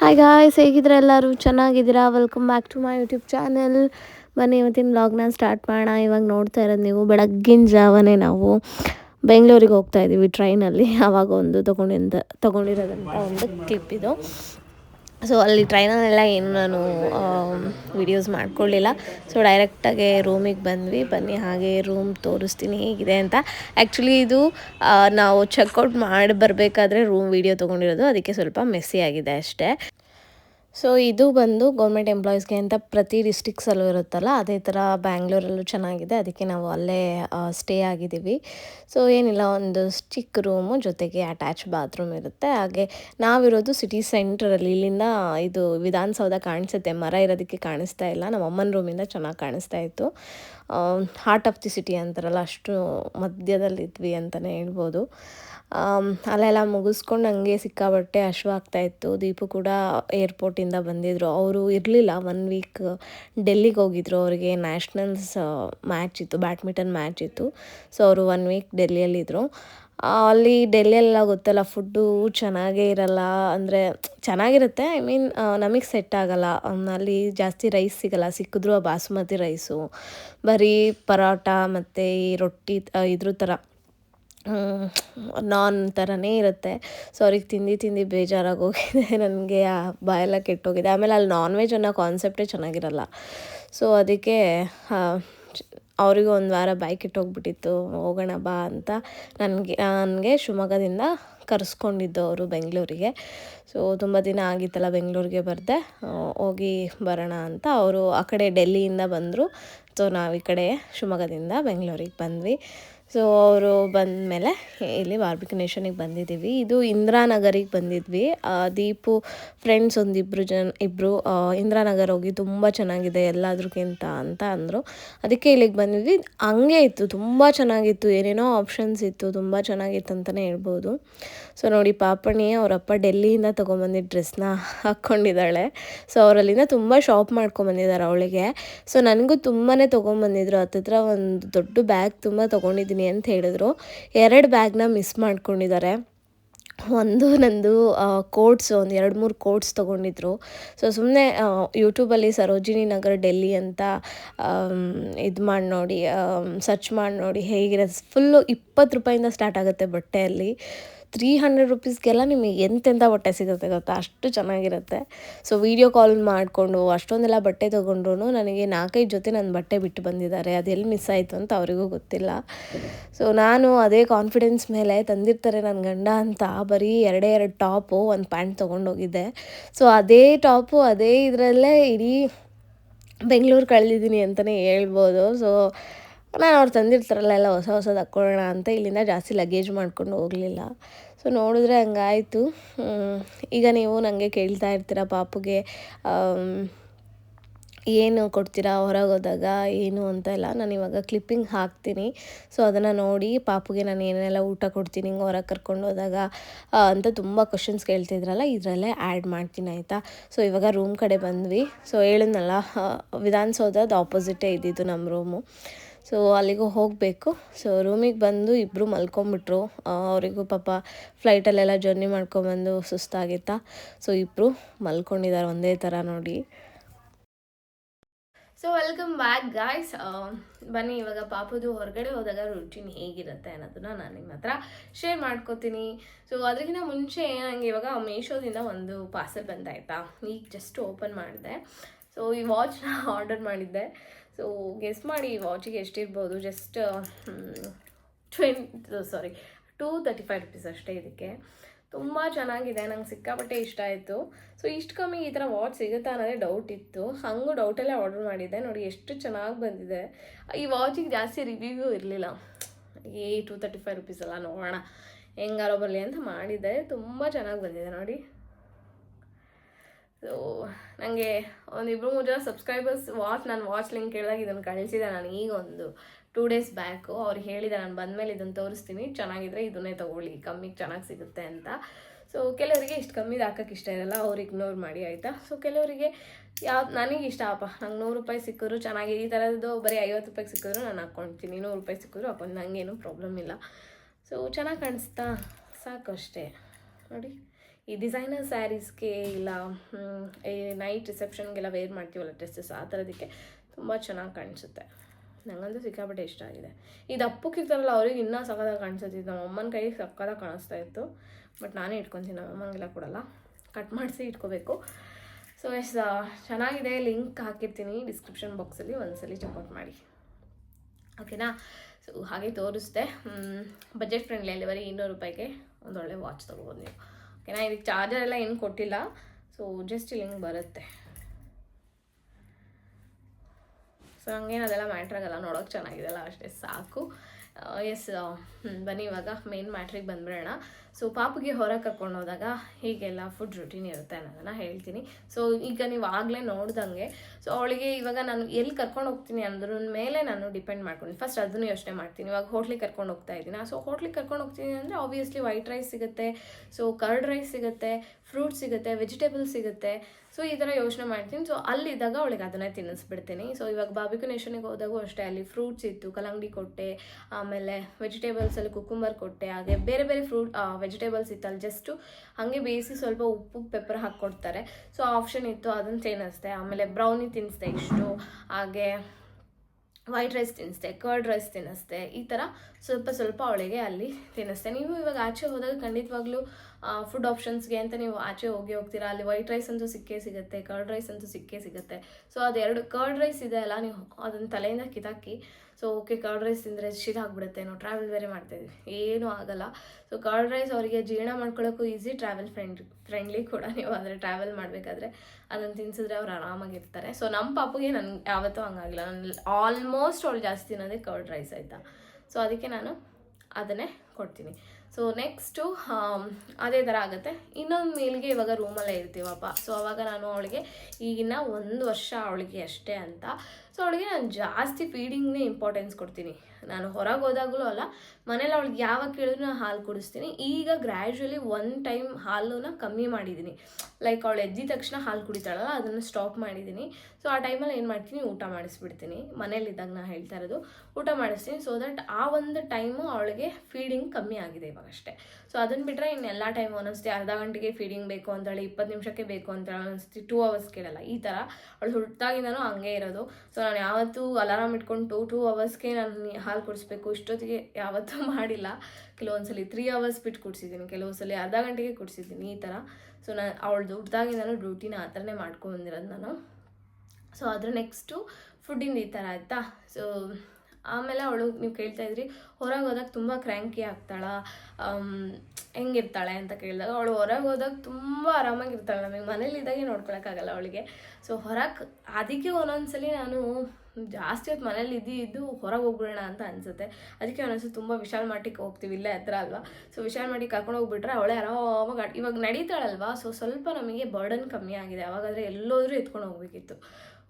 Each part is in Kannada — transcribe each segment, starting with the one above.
ಹಾಯ್ ಗಾಯ್ಸ್ ಹೇಗಿದ್ರೆ ಎಲ್ಲರೂ? ಚೆನ್ನಾಗಿದ್ದೀರಾ? Welcome back to my YouTube channel ಬನ್ನಿ, ಇವತ್ತಿನ ಬ್ಲಾಗ್ನ ಸ್ಟಾರ್ಟ್ ಮಾಡೋಣ. ಇವಾಗ ನೋಡ್ತಾ ಇರೋದು ನೀವು, ಬೆಳಗ್ಗಿನ ಜಾವನೇ ನಾವು ಬೆಂಗಳೂರಿಗೆ ಹೋಗ್ತಾ ಇದ್ದೀವಿ ಟ್ರೈನಲ್ಲಿ ಆವಾಗ ಒಂದು ತೊಗೊಂಡಿಂದ ತೊಗೊಂಡಿರೋದಂತ ಒಂದು ಕ್ಲಿಪ್ ಇದು. ಸೊ ಅಲ್ಲಿ ಟ್ರೈನಲ್ಲೆಲ್ಲ ಏನು ನಾನು ವಿಡಿಯೋಸ್ ಮಾಡ್ಕೊಳ್ಳಿಲ್ಲ. ಸೊ ಡೈರೆಕ್ಟಾಗಿ ರೂಮಿಗೆ ಬಂದ್ವಿ. ಬನ್ನಿ, ಹಾಗೆ ರೂಮ್ ತೋರಿಸ್ತೀನಿ ಹೇಗಿದೆ ಅಂತ. ಆ್ಯಕ್ಚುಲಿ ಇದು ನಾವು ಚೆಕ್ಔಟ್ ಮಾಡಿ ಬರಬೇಕಾದ್ರೆ ರೂಮ್ ವಿಡಿಯೋ ತೊಗೊಂಡಿರೋದು. ಅದಕ್ಕೆ ಸ್ವಲ್ಪ ಮೆಸ್ಸಿ ಆಗಿದೆ ಅಷ್ಟೇ. ಸೊ ಇದು ಬಂದು ಗೌರ್ಮೆಂಟ್ ಎಂಪ್ಲಾಯೀಸ್ಗೆ ಅಂತ ಪ್ರತಿ ಡಿಸ್ಟಿಕ್ಸಲ್ಲೂ ಇರುತ್ತಲ್ಲ, ಅದೇ ಥರ ಬ್ಯಾಂಗ್ಳೂರಲ್ಲೂ ಚೆನ್ನಾಗಿದೆ. ಅದಕ್ಕೆ ನಾವು ಅಲ್ಲೇ ಸ್ಟೇ ಆಗಿದ್ದೀವಿ. ಸೊ ಏನಿಲ್ಲ, ಒಂದು ಸ್ಟಿಕ್ ರೂಮು ಜೊತೆಗೆ ಅಟ್ಯಾಚ್ ಬಾತ್ರೂಮ್ ಇರುತ್ತೆ. ಹಾಗೆ ನಾವಿರೋದು ಸಿಟಿ ಸೆಂಟ್ರಲ್ಲಿ ಇಲ್ಲಿಂದ ಇದು ವಿಧಾನಸೌಧ ಕಾಣಿಸುತ್ತೆ. ಮರ ಇರೋದಕ್ಕೆ ಕಾಣಿಸ್ತಾ ಇಲ್ಲ. ನಮ್ಮ ಅಮ್ಮನ ರೂಮಿಂದ ಚೆನ್ನಾಗಿ ಕಾಣಿಸ್ತಾ ಇತ್ತು. ಹಾರ್ಟ್ ಆಫ್ ದಿ ಸಿಟಿ ಅಂತಾರಲ್ಲ, ಅಷ್ಟು ಮಧ್ಯದಲ್ಲಿದ್ವಿ ಅಂತಲೇ ಹೇಳ್ಬೋದು. ಅಲ್ಲೆಲ್ಲ ಮುಗಿಸ್ಕೊಂಡು ಹಂಗೆ ಸಿಕ್ಕಾಬಟ್ಟೆ ಆಗ್ತಾ ಇತ್ತು. ದೀಪು ಕೂಡ ಏರ್ಪೋರ್ಟಿಂದ ಬಂದಿದ್ದರು ಅವರು ಇರಲಿಲ್ಲ. ಒನ್ ವೀಕ್ ಡೆಲ್ಲಿಗೆ ಹೋಗಿದ್ರು. ಅವರಿಗೆ ನ್ಯಾಷನಲ್ಸ್ ಮ್ಯಾಚ್ ಇತ್ತು. ಬ್ಯಾಡ್ಮಿಂಟನ್ ಮ್ಯಾಚ್ ಇತ್ತು. ಸೊ ಅವರು ಒನ್ ವೀಕ್ ಡೆಲ್ಲಿಯಲ್ಲಿದ್ದರು ಅಲ್ಲಿ ಡೆಲ್ಲಿಯೆಲ್ಲ ಗೊತ್ತಲ್ಲ ಫುಡ್ಡು ಚೆನ್ನಾಗೇ ಇರಲ್ಲ. ಅಂದರೆ, ಚೆನ್ನಾಗಿರುತ್ತೆ. ಐ ಮೀನ್ ನಮಗೆ ಸೆಟ್ ಆಗಲ್ಲ. ಅಲ್ಲಿ ಜಾಸ್ತಿ ರೈಸ್ ಸಿಗಲ್ಲ. ಸಿಕ್ಕಿದ್ರು ಬಾಸುಮತಿ ರೈಸು ಬರೀ ಪರೋಟ ಮತ್ತು ಈ ರೊಟ್ಟಿ ಇದ್ರ ಥರ ನಾನ್ ಥರನೇ ಇರುತ್ತೆ. ಸೊ ಅವ್ರಿಗೆ ತಿಂದು ತಿಂದು ಬೇಜಾರಾಗಿ ಹೋಗಿದೆ. ನನಗೆ ಆ ಬಾಯೆಲ್ಲ ಕೆಟ್ಟೋಗಿದೆ. ಆಮೇಲೆ ಅಲ್ಲಿ ನಾನ್ ವೆಜ್ ಅನ್ನೋ ಕಾನ್ಸೆಪ್ಟೇ ಚೆನ್ನಾಗಿರಲ್ಲ. ಸೊ ಅದಕ್ಕೆ ಅವರಿಗೂ ಒಂದು ವಾರ ಬೈಕ್ ಕೆಟ್ಟೋಗ್ಬಿಟ್ಟಿತ್ತು. ಹೋಗೋಣ ಬಾ ಅಂತ ನನಗೆ ನನಗೆ ಶಿವಮೊಗ್ಗದಿಂದ ಕರೆಸ್ಕೊಂಡಿದ್ದು ಅವರು ಬೆಂಗಳೂರಿಗೆ. ಸೊ ತುಂಬ ದಿನ ಆಗಿತ್ತಲ್ಲ ಬೆಂಗಳೂರಿಗೆ ಬರದೆ. ಹೋಗಿ ಬರೋಣ ಅಂತ ಅವರು ಆ ಕಡೆ ಡೆಲ್ಲಿಯಿಂದ ಬಂದರು. ಸೊ ನಾವು ಈ ಕಡೆ ಶಿವಮೊಗ್ಗದಿಂದ ಬೆಂಗಳೂರಿಗೆ ಬಂದ್ವಿ. ಸೊ ಅವರು ಬಂದ ಮೇಲೆ ಇಲ್ಲಿ ಬಾರ್ಬಿಕ್ ನೇಷನಿಗೆ ಬಂದಿದ್ದೀವಿ. ಇದು ಇಂದಿರಾನಗರಿಗೆ ಬಂದಿದ್ವಿ. ದೀಪು ಫ್ರೆಂಡ್ಸ್ ಒಂದಿಬ್ಬರು ಜನ ಇಬ್ಬರು ಇಂದಿರಾನಗರ್ ಹೋಗಿ ತುಂಬ ಚೆನ್ನಾಗಿದೆ ಎಲ್ಲದಕ್ಕಿಂತ ಅಂತ ಅಂದರು. ಅದಕ್ಕೆ ಇಲ್ಲಿಗೆ ಬಂದಿದ್ವಿ. ಹಂಗೆ ಇತ್ತು, ತುಂಬ ಚೆನ್ನಾಗಿತ್ತು. ಏನೇನೋ ಆಪ್ಷನ್ಸ್ ಇತ್ತು, ತುಂಬ ಚೆನ್ನಾಗಿತ್ತು ಅಂತಲೇ ಹೇಳ್ಬೋದು. ಸೊ ನೋಡಿ ಪಾಪಣಿ ಅವರಪ್ಪ ಡೆಲ್ಲಿಯಿಂದ ತೊಗೊಂಬಂದಿದ್ದ ಡ್ರೆಸ್ನ ಹಾಕ್ಕೊಂಡಿದ್ದಾಳೆ. ಸೊ ಅವರಲ್ಲಿಂದ ತುಂಬ ಶಾಪ್ ಮಾಡ್ಕೊಂಬಂದಿದ್ದಾರೆ ಅವಳಿಗೆ. ಸೊ ನನಗೂ ತುಂಬಾ ತೊಗೊಂಬಂದಿದ್ರು. ಹತ್ತತ್ರ ಒಂದು ದೊಡ್ಡ ಬ್ಯಾಗ್ ತುಂಬ ತೊಗೊಂಡಿದ್ದೀನಿ ಅಂತ ಹೇಳಿದ್ರು. ಎರಡು ಬ್ಯಾಗ್ನ ಮಿಸ್ ಮಾಡ್ಕೊಂಡಿದ್ದಾರೆ. ಒಂದು ನಂದು ಕೋಟ್ಸ್ ಒಂದು ಎರಡು ಮೂರು ಕೋಟ್ಸ್ ತೊಗೊಂಡಿದ್ರು. ಸೊ ಸುಮ್ಮನೆ ಯೂಟ್ಯೂಬಲ್ಲಿ ಸರೋಜಿನಿ ನಗರ್ ಡೆಲ್ಲಿ ಅಂತ ಇದು ಮಾಡಿ ನೋಡಿ ಸರ್ಚ್ ಮಾಡಿ ನೋಡಿ ಹೇಗಿರೋದು ಫುಲ್ಲು ಇಪ್ಪತ್ತು ರೂಪಾಯಿಂದ ಸ್ಟಾರ್ಟ್ ಆಗುತ್ತೆ ಬಟ್ಟೆಯಲ್ಲಿ. ತ್ರೀ ಹಂಡ್ರೆಡ್ ರುಪೀಸ್ಗೆಲ್ಲ ನಿಮಗೆ ಎಂತೆಂಥ ಬಟ್ಟೆ ಸಿಗುತ್ತೆ ಗೊತ್ತಾ? ಅಷ್ಟು ಚೆನ್ನಾಗಿರುತ್ತೆ. ಸೊ ವೀಡಿಯೋ ಕಾಲ್ ಮಾಡಿಕೊಂಡು, ಅಷ್ಟೊಂದೆಲ್ಲ ಬಟ್ಟೆ ತೊಗೊಂಡ್ರು ನನಗೆ ನಾಲ್ಕೈದು ಜೊತೆ ನನ್ನ ಬಟ್ಟೆ ಬಿಟ್ಟು ಬಂದಿದ್ದಾರೆ. ಅದೆಲ್ಲಿ ಮಿಸ್ ಆಯಿತು ಅಂತ ಅವರಿಗೂ ಗೊತ್ತಿಲ್ಲ. ಸೊ ನಾನು ಅದೇ ಕಾನ್ಫಿಡೆನ್ಸ್ ಮೇಲೆ ತಂದಿರ್ತಾರೆ ನನ್ನ ಗಂಡ ಅಂತ. ಬರೀ ಎರಡೇ ಎರಡು ಟಾಪು, ಒಂದು ಪ್ಯಾಂಟ್ ತೊಗೊಂಡೋಗಿದ್ದೆ. ಸೊ ಅದೇ ಟಾಪು, ಅದೇ ಇದರಲ್ಲೇ ಇಡೀ ಬೆಂಗಳೂರು ಕಳೆದಿದ್ದೀನಿ ಅಂತಲೇ ಹೇಳ್ಬೋದು. ಸೊ ನಾನು ಅವ್ರು ತಂದಿರ್ತಾರಲ್ಲ, ಎಲ್ಲ ಹೊಸ ಹೊಸದು ಹಾಕ್ಕೊಳ್ಳೋಣ ಅಂತ ಇಲ್ಲಿಂದ ಜಾಸ್ತಿ ಲಗೇಜ್ ಮಾಡ್ಕೊಂಡು ಹೋಗಲಿಲ್ಲ. ಸೊ ನೋಡಿದ್ರೆ ಹಂಗಾಯಿತು. ಈಗ ನೀವು ನನಗೆ ಕೇಳ್ತಾ ಇರ್ತೀರ ಪಾಪುಗೆ ಏನು ಕೊಡ್ತೀರಾ ಹೊರಗೆ ಹೋದಾಗ, ಏನು ಅಂತ ಎಲ್ಲ. ನಾನು ಇವಾಗ ಕ್ಲಿಪ್ಪಿಂಗ್ ಹಾಕ್ತೀನಿ. ಸೊ ಅದನ್ನು ನೋಡಿ ಪಾಪುಗೆ ನಾನು ಏನೆಲ್ಲ ಊಟ ಕೊಡ್ತೀನಿ, ಹಿಂಗೆ ಹೊರಗೆ ಕರ್ಕೊಂಡು ಹೋದಾಗ ಅಂತ ತುಂಬ ಕ್ವಶನ್ಸ್ ಕೇಳ್ತಿದ್ರಲ್ಲ, ಇದರಲ್ಲೇ ಆ್ಯಡ್ ಮಾಡ್ತೀನಿ, ಆಯಿತಾ? ಸೊ ಇವಾಗ ರೂಮ್ ಕಡೆ ಬಂದ್ವಿ. ಸೊ ಹೇಳಿದ್ನಲ್ಲ ವಿಧಾನಸೌಧದ ಆಪೋಸಿಟೇ ಇದ್ದಿದ್ದು ನಮ್ಮ ರೂಮು ಸೊ ಅಲ್ಲಿಗೂ ಹೋಗಬೇಕು. ಸೊ ರೂಮಿಗೆ ಬಂದು ಇಬ್ಬರು ಮಲ್ಕೊಂಬಿಟ್ರು. ಅವರಿಗೂ ಪಾಪ ಫ್ಲೈಟಲ್ಲೆಲ್ಲ ಜರ್ನಿ ಮಾಡ್ಕೊಂಬಂದು ಸುಸ್ತಾಗಿತ್ತಾ? ಸೊ ಇಬ್ಬರು ಮಲ್ಕೊಂಡಿದ್ದಾರೆ ಒಂದೇ ಥರ ನೋಡಿ. ಸೊ ವೆಲ್ಕಮ್ ಬ್ಯಾಕ್ ಗಾಯ್ಸ್ ಬನ್ನಿ, ಇವಾಗ ಪಾಪದು ಹೊರಗಡೆ ಹೋದಾಗ ರುಟೀನ್ ಹೇಗಿರುತ್ತೆ ಅನ್ನೋದನ್ನ ನಾನು ನಿಮ್ಮ ಹತ್ರ ಶೇರ್ ಮಾಡ್ಕೋತೀನಿ. ಸೊ ಅದಕ್ಕಿಂತ ಮುಂಚೆ ನನಗೆ ಇವಾಗ ಮೀಶೋದಿಂದ ಒಂದು ಪಾರ್ಸೆಲ್ ಬಂದಾಯ್ತಾ? ಈಗ ಜಸ್ಟ್ ಓಪನ್ ಮಾಡಿದೆ. ಸೊ ಈ ವಾಚ್ನ ಆರ್ಡರ್ ಮಾಡಿದ್ದೆ. ಸೊ ಗೆಸ್ ಮಾಡಿ ವಾಚಿಗೆ ಎಷ್ಟಿರ್ಬೋದು? Just twenty sorry two thirty five rupees ಅಷ್ಟೇ ಇದಕ್ಕೆ. ತುಂಬ ಚೆನ್ನಾಗಿದೆ, ನಂಗೆ ಸಿಕ್ಕಾಪಟ್ಟೆ ಇಷ್ಟ ಆಯಿತು. ಸೊ ಇಷ್ಟು ಕಮ್ಮಿ ಈ ಥರ ವಾಚ್ ಸಿಗುತ್ತಾ ಅನ್ನೋದೇ ಡೌಟ್ ಇತ್ತು. ಹಾಗೂ ಡೌಟಲ್ಲೇ ಆರ್ಡರ್ ಮಾಡಿದ್ದೆ. ನೋಡಿ, ಎಷ್ಟು ಚೆನ್ನಾಗಿ ಬಂದಿದೆ. ಈ ವಾಚಿಗೆ ಜಾಸ್ತಿ ರಿವ್ಯೂ ಇರಲಿಲ್ಲ. ಏ ಟೂ ತರ್ಟಿ ಫೈವ್ ರುಪೀಸ್ ಅಲ್ಲ, ನೋಡೋಣ. ಹೆಂಗಾರೋ ಬರಲಿ ಅಂತ ಮಾಡಿದ್ದೆ. ತುಂಬ ಚೆನ್ನಾಗಿ ಬಂದಿದೆ, ನೋಡಿ. ಸೊ ನನಗೆ ಒಂದಿಬ್ಬರು ಮೂರು ಜನ ಸಬ್ಸ್ಕ್ರೈಬರ್ಸ್ ವಾಚ್ ನಾನು ವಾಚ್ ಲಿಂಕ್ ಕೇಳಿದಾಗ ಇದನ್ನು ಕಳಿಸಿದೆ ನಾನು ಈಗ ಒಂದು ಟೂ ಡೇಸ್ ಬ್ಯಾಕು ಅವ್ರು ಹೇಳಿದೆ ನಾನು ಬಂದಮೇಲೆ ಇದನ್ನು ತೋರಿಸ್ತೀನಿ. ಚೆನ್ನಾಗಿದ್ರೆ ಇದನ್ನೇ ತೊಗೊಳ್ಳಿ. ಕಮ್ಮಿಗೆ ಚೆನ್ನಾಗಿ ಸಿಗುತ್ತೆ ಅಂತ. ಸೊ ಕೆಲವರಿಗೆ ಇಷ್ಟು ಕಮ್ಮಿದು ಹಾಕೋಕ್ಕೆ ಇಷ್ಟ ಇರಲ್ಲ. ಅವ್ರು ಇಗ್ನೋರ್ ಮಾಡಿ, ಆಯಿತಾ? ಸೊ ಕೆಲವರಿಗೆ ಯಾವ್ದು ನನಗೆ ಇಷ್ಟ, ಅಪ್ಪ. ನಂಗೆ ನೂರು ರೂಪಾಯಿ ಸಿಕ್ಕಿದ್ರು ಚೆನ್ನಾಗಿ. ಈ ಥರದ್ದು ಬರೀ ಐವತ್ತು ರೂಪಾಯಿ ಸಿಕ್ಕಿದ್ರು ನಾನು ಹಾಕ್ಕೊಳ್ತೀನಿ ನೂರು ರೂಪಾಯಿ ಸಿಕ್ಕಿದ್ರು, ಅಪ್ಪ ನನಗೇನು ಪ್ರಾಬ್ಲಮ್ ಇಲ್ಲ. ಸೊ ಚೆನ್ನಾಗಿ ಕಾಣಿಸ್ತಾ? ಸಾಕು ಅಷ್ಟೇ ನೋಡಿ. ಈ ಡಿಸೈನರ್ ಸ್ಯಾರೀಸ್ಗೆ ಇಲ್ಲ ಈ ನೈಟ್ ರಿಸೆಪ್ಷನ್ಗೆಲ್ಲ ವೇರ್ ಮಾಡ್ತೀವಲ್ಲ ಡ್ರೆಸ್ಸಸ್ ಆ ಥರದಕ್ಕೆ ತುಂಬ ಚೆನ್ನಾಗಿ ಕಾಣಿಸುತ್ತೆ. ನನಗಂತೂ ಸಿಕ್ಕಾಪಟ್ಟೆ ಇಷ್ಟ ಆಗಿದೆ. ಇದು ಅಪ್ಪಕ್ಕಿರ್ತಾರಲ್ಲ ಅವ್ರಿಗೆ ಇನ್ನೂ ಸಕ್ಕತ್ತಾಗಿ ಕಾಣಿಸುತ್ತಿತ್ತು ನಮ್ಮ ಅಮ್ಮನ ಕೈ ಸಕ್ಕತ್ತಾಗಿ ಕಾಣಿಸ್ತಾ ಇತ್ತು. ಬಟ್ ನಾನೇ ಇಟ್ಕೊತೀನಿ, ನಮ್ಮ ಅಮ್ಮಂಗೆಲ್ಲ ಕೊಡಲ್ಲ. ಕಟ್ ಮಾಡಿಸಿ ಇಟ್ಕೋಬೇಕು. ಸೊ ಎಸ್ ಚೆನ್ನಾಗಿದೆ. ಲಿಂಕ್ ಹಾಕಿರ್ತೀನಿ ಡಿಸ್ಕ್ರಿಪ್ಷನ್ ಬಾಕ್ಸಲ್ಲಿ ಒಂದ್ಸಲಿ ಚೆಕ್ಔಟ್ ಮಾಡಿ. ಓಕೆನಾ ಸೊ ಹಾಗೆ ತೋರಿಸ್ದೆ. ಬಜೆಟ್ ಫ್ರೆಂಡ್ಲಿ ಅಲ್ಲಿ ಬರೀ ಇನ್ನೂರು ರೂಪಾಯಿಗೆ ಒಂದೊಳ್ಳೆ ವಾಚ್ ತೊಗೋಬೋದು ನೀವು. ಓಕೆನಾ ಇದಕ್ಕೆ ಚಾರ್ಜರ್ ಎಲ್ಲ ಏನು ಕೊಟ್ಟಿಲ್ಲ. ಸೊ ಜಸ್ಟ್ ಇಲ್ಲಿ ಹಿಂಗೆ ಬರುತ್ತೆ. ಸೊ ಹಂಗೇನು ಅದೆಲ್ಲ ಮ್ಯಾಟ್ರ್ ಆಗಲ್ಲ. ನೋಡೋಕೆ ಚೆನ್ನಾಗಿದೆಲ್ಲ ಅಷ್ಟೇ, ಸಾಕು. ಎಸ್ ಬನ್ನಿ ಇವಾಗ. ಮೇನ್ ಮ್ಯಾಟ್ರಿಗೆ ಬಂದ್ಬಿಡೋಣ. ಸೊ ಪಾಪಿಗೆ ಹೊರಗೆ ಕರ್ಕೊಂಡು ಹೋದಾಗ ಹೀಗೆಲ್ಲ ಫುಡ್ ರುಟೀನ್ ಇರುತ್ತೆ ಅನ್ನೋದನ್ನು ಹೇಳ್ತೀನಿ. ಸೊ ಈಗ ನೀವು ಆಗಲೇ ನೋಡ್ದಂಗೆ ಸೊ ಅವಳಿಗೆ ಇವಾಗ ನಾನು ಎಲ್ಲಿ ಕರ್ಕೊಂಡು ಹೋಗ್ತೀನಿ ಅನ್ನೋದ್ರ ಮೇಲೆ ನಾನು ಡಿಪೆಂಡ್ ಮಾಡ್ಕೊಂಡು ಫಸ್ಟ್ ಅದನ್ನು ಯೋಚನೆ ಮಾಡ್ತೀನಿ. ಇವಾಗ ಹೋಟ್ಲಿಗೆ ಕರ್ಕೊಂಡು ಹೋಗ್ತಾ ಇದ್ದೀನಿ? ಸೊ ಹೋಟ್ಲಿಗೆ ಕರ್ಕೊಂಡು ಹೋಗ್ತೀನಿ ಅಂದರೆ ಆಬ್ವಿಯಸ್ಲಿ ವೈಟ್ ರೈಸ್ ಸಿಗುತ್ತೆ. ಸೊ ಕರ್ಡ್ ರೈಸ್ ಸಿಗುತ್ತೆ ಫ್ರೂಟ್ಸ್ ಸಿಗುತ್ತೆ ವೆಜಿಟೇಬಲ್ಸ್ ಸಿಗುತ್ತೆ. ಸೊ ಈ ಥರ ಯೋಚನೆ ಮಾಡ್ತೀನಿ. ಸೊ ಅಲ್ಲಿದ್ದಾಗ ಅವಳಿಗೆ ಅದನ್ನೇ ತಿನ್ನಿಸ್ಬಿಡ್ತೀನಿ. ಸೊ ಇವಾಗ ಬಾಬಿಕು ನೇಷನಿಗೆ ಹೋದಾಗೂ ಅಷ್ಟೇ. ಅಲ್ಲಿ ಫ್ರೂಟ್ಸ್ ಇತ್ತು, ಕಲ್ಲಂಗಡಿ ಕೊಟ್ಟೆ, ಆಮೇಲೆ ವೆಜಿಟೇಬಲ್ಸಲ್ಲಿ ಕುಕುಂಬರ್ ಕೊಟ್ಟೆ, ಹಾಗೆ ಬೇರೆ ಬೇರೆ ಫ್ರೂಟ್ ವೆಜಿಟೇಬಲ್ಸ್ ಇತ್ತು. ಅಲ್ಲಿ ಜಸ್ಟು ಹಾಗೆ ಬೇಯಿಸಿ ಸ್ವಲ್ಪ ಉಪ್ಪು ಪೆಪ್ಪರ್ ಹಾಕ್ಕೊಡ್ತಾರೆ. ಸೊ ಆಪ್ಷನ್ ಇತ್ತು. ಅದನ್ನು ತಿನ್ನಿಸ್ದೆ. ಆಮೇಲೆ ಬ್ರೌನಿ ತಿನ್ನಿಸ್ದೆ ಇಷ್ಟು. ಹಾಗೆ ವೈಟ್ ರೈಸ್ ತಿನ್ನಿಸ್ದೆ ಕರ್ಡ್ ರೈಸ್ ತಿನ್ನಿಸ್ದೆ. ಈ ಥರ ಸ್ವಲ್ಪ ಸ್ವಲ್ಪ ಅವಳಿಗೆ ಅಲ್ಲಿ ತಿನ್ನಿಸ್ದೆ. ನೀವು ಇವಾಗ ಆಚೆ ಹೋದಾಗ ಖಂಡಿತವಾಗ್ಲೂ ಫುಡ್ ಆಪ್ಷನ್ಸ್ಗೆ ಅಂತ ನೀವು ಆಚೆ ಹೋಗಿ ಹೋಗ್ತೀರಾ? ಅಲ್ಲಿ ವೈಟ್ ರೈಸ್ ಅಂತೂ ಸಿಕ್ಕೇ ಸಿಗುತ್ತೆ ಕರ್ಡ್ ರೈಸ್ ಅಂತೂ ಸಿಕ್ಕೇ ಸಿಗುತ್ತೆ. ಸೊ ಅದೆರಡು ಕರ್ಡ್ ರೈಸ್ ಇದೆ ಅಲ್ಲ, ನೀವು ಅದನ್ನು ತಲೆಯಿಂದ ಕಿತಾಕಿ ಸೊ ಓಕೆ ಕರ್ಡ್ ರೈಸ್ ತಿಂದರೆ ಆಗಿಬಿಡುತ್ತೆ ನಾವು ಟ್ರಾವೆಲ್ ಬೇರೆ ಮಾಡ್ತಾಯಿದ್ವಿ ಏನೂ ಆಗಲ್ಲ. ಸೊ ಕರ್ಡ್ ರೈಸ್ ಅವರಿಗೆ ಜೀರ್ಣ ಮಾಡ್ಕೊಳ್ಳೋಕ್ಕೂ ಈಸಿ ಟ್ರಾವೆಲ್ ಫ್ರೆಂಡ್ ಫ್ರೆಂಡ್ಲಿ ಕೂಡ ನೀವು ಆದರೆ ಟ್ರಾವೆಲ್ ಮಾಡಬೇಕಾದ್ರೆ ಅದನ್ನು ತಿನ್ಸಿದ್ರೆ ಅವ್ರು ಆರಾಮಾಗಿರ್ತಾರೆ. ಸೊ ನಮ್ಮ ಪಾಪುಗೆ ನನ್ಗೆ ಯಾವತ್ತೂ ಹಂಗಾಗಿಲ್ಲ. ನನ್ನ ಆಲ್ಮೋಸ್ಟ್ ಅವಳು ಜಾಸ್ತಿ ತಿನ್ನೋದೇ ಕರ್ಡ್ ರೈಸ್ ಆಯಿತಾ? ಸೊ ಅದಕ್ಕೆ ನಾನು ಅದನ್ನೇ ಕೊಡ್ತೀನಿ. ಸೊ ನೆಕ್ಸ್ಟು ಅದೇ ಥರ ಆಗುತ್ತೆ. ಇನ್ನೊಂದು ಮೇಲ್ಗೆ ಇವಾಗ ರೂಮಲ್ಲೇ ಇರ್ತೀವಪ್ಪ. ಸೊ ಅವಾಗ ನಾನು ಅವಳಿಗೆ ಈಗಿನ ಒಂದು ವರ್ಷ ಅವಳಿಗೆ ಅಷ್ಟೇ ಅಂತ. ಸೊ ಅವಳಿಗೆ ನಾನು ಜಾಸ್ತಿ ಫೀಡಿಂಗ್ನೇ ಇಂಪಾರ್ಟೆನ್ಸ್ ಕೊಡ್ತೀನಿ. ನಾನು ಹೊರಗೆ ಹೋದಾಗಲೂ ಅಲ್ಲ. ಮನೇಲಿ ಅವಳಿಗೆ ಯಾವಾಗ ಕೇಳಿದ್ರು ನಾನು ಹಾಲು ಕುಡಿಸ್ತೀನಿ. ಈಗ ಗ್ರ್ಯಾಜುವಲಿ ಒನ್ ಟೈಮ್ ಹಾಲನ್ನ ಕಮ್ಮಿ ಮಾಡಿದ್ದೀನಿ ಲೈಕ್ ಅವಳು ಎದ್ದಿದ ತಕ್ಷಣ ಹಾಲು ಕುಡಿತಾಳಲ್ಲ, ಅದನ್ನು ಸ್ಟಾಪ್ ಮಾಡಿದ್ದೀನಿ ಸೊ ಆ ಟೈಮಲ್ಲಿ ಏನು ಮಾಡ್ತೀನಿ, ಊಟ ಮಾಡಿಸ್ಬಿಡ್ತೀನಿ. ಮನೇಲಿದ್ದಾಗ ನಾನು ಹೇಳ್ತಾ ಇರೋದು, ಊಟ ಮಾಡಿಸ್ತೀನಿ ಸೊ ದಟ್ ಆ ಒಂದು ಟೈಮು ಅವಳಿಗೆ ಫೀಡಿಂಗ್ ಕಮ್ಮಿ ಆಗಿದೆ ಇವಾಗ ಅಷ್ಟೇ. ಸೊ ಅದನ್ನು ಬಿಟ್ಟರೆ ಇನ್ನೆಲ್ಲ ಟೈಮ್ ಒಂದೊಂದ್ಸತಿ ಅರ್ಧ ಗಂಟೆಗೆ ಫೀಡಿಂಗ್ ಬೇಕು ಅಂತೇಳಿ, ಇಪ್ಪತ್ತು ನಿಮಿಷಕ್ಕೆ ಬೇಕು ಅಂತೇಳಿ, ಒಂದೊಂದ್ಸತಿ ಟೂ ಅವರ್ಸ್ ಕೇಳಲ್ಲ. ಈ ಥರ ಅವಳು ಹುಟ್ಟಾಗಿಂದನೂ ಹಂಗೆ ಇರೋದು. ಸೊ ನಾನು ಯಾವತ್ತೂ ಅಲಾರಾಮ್ ಇಟ್ಕೊಂಡು ಟೂ ಟೂ ಅವರ್ಸ್ಗೆ ನಾನು ಹಾಲು ಕುಡಿಸ್ಬೇಕು, ಇಷ್ಟೊತ್ತಿಗೆ ಯಾವತ್ತೂ ಮಾಡಿಲ್ಲ. ಕೆಲವೊಂದ್ಸಲಿ ತ್ರೀ ಅವರ್ಸ್ ಬಿಟ್ಟು ಕುಡಿಸಿದ್ದೀನಿ, ಕೆಲವೊಂದ್ಸಲಿ ಅರ್ಧ ಗಂಟೆಗೆ ಕುಡಿಸಿದ್ದೀನಿ ಈ ಥರ. ಸೊ ನಾನು ಅವಳದು ನಾನು ಡ್ಯೂಟಿನ ಆ ಥರನೇ ಮಾಡ್ಕೊಂಡಿರೋದು ನಾನು. ಸೊ ಅದ್ರ ನೆಕ್ಸ್ಟು ಫುಡ್ಡಿಂದ ಈ ಥರ ಆಯಿತಾ? ಸೊ ಆಮೇಲೆ ಅವಳು ನೀವು ಕೇಳ್ತಾ ಇದ್ರಿ, ಹೊರಗೆ ಹೋದಾಗ ತುಂಬ ಕ್ರ್ಯಾಂಕಿ ಆಗ್ತಾಳ ಹೆಂಗಿರ್ತಾಳೆ ಅಂತ ಕೇಳಿದಾಗ ಅವಳು ಹೊರಗೆ ಹೋದಾಗ ತುಂಬ ಆರಾಮಾಗಿರ್ತಾಳೆ ನಮಗೆ ಮನೇಲಿದ್ದಾಗೆ ನೋಡ್ಕೊಳಕ್ಕಾಗಲ್ಲ ಅವಳಿಗೆ. ಸೊ ಹೊರಗೆ, ಅದಕ್ಕೆ ಒಂದೊಂದ್ಸಲಿ ನಾನು ಜಾಸ್ತಿ ಹೊತ್ತು ಮನೇಲಿ ಇದ್ದು ಇದ್ದು ಹೊರಗೆ ಹೋಗ್ಬಿಡೋಣ ಅಂತ ಅನಿಸುತ್ತೆ. ಅದಕ್ಕೆ ಒಂದೊಂದ್ಸಲಿ ತುಂಬ ವಿಶಾಲ್ ಮಾಟಿಗೆ ಹೋಗ್ತೀವಿ ಇಲ್ಲೇ ಹತ್ರ ಅಲ್ವಾ? ಸೊ ವಿಶಾಲ್ ಮಾಟಿಗೆ ಕರ್ಕೊಂಡು ಹೋಗ್ಬಿಟ್ರೆ ಅವಳೆ ಆರಾಮಾಗಿ ಇವಾಗ ನಡೀತಾಳಲ್ವಾ? ಸೊ ಸ್ವಲ್ಪ ನಮಗೆ ಬರ್ಡನ್ ಕಮ್ಮಿ ಆಗಿದೆ. ಅವಾಗಾದರೆ ಎಲ್ಲೋದರೂ ಎತ್ಕೊಂಡು ಹೋಗ್ಬೇಕಿತ್ತು.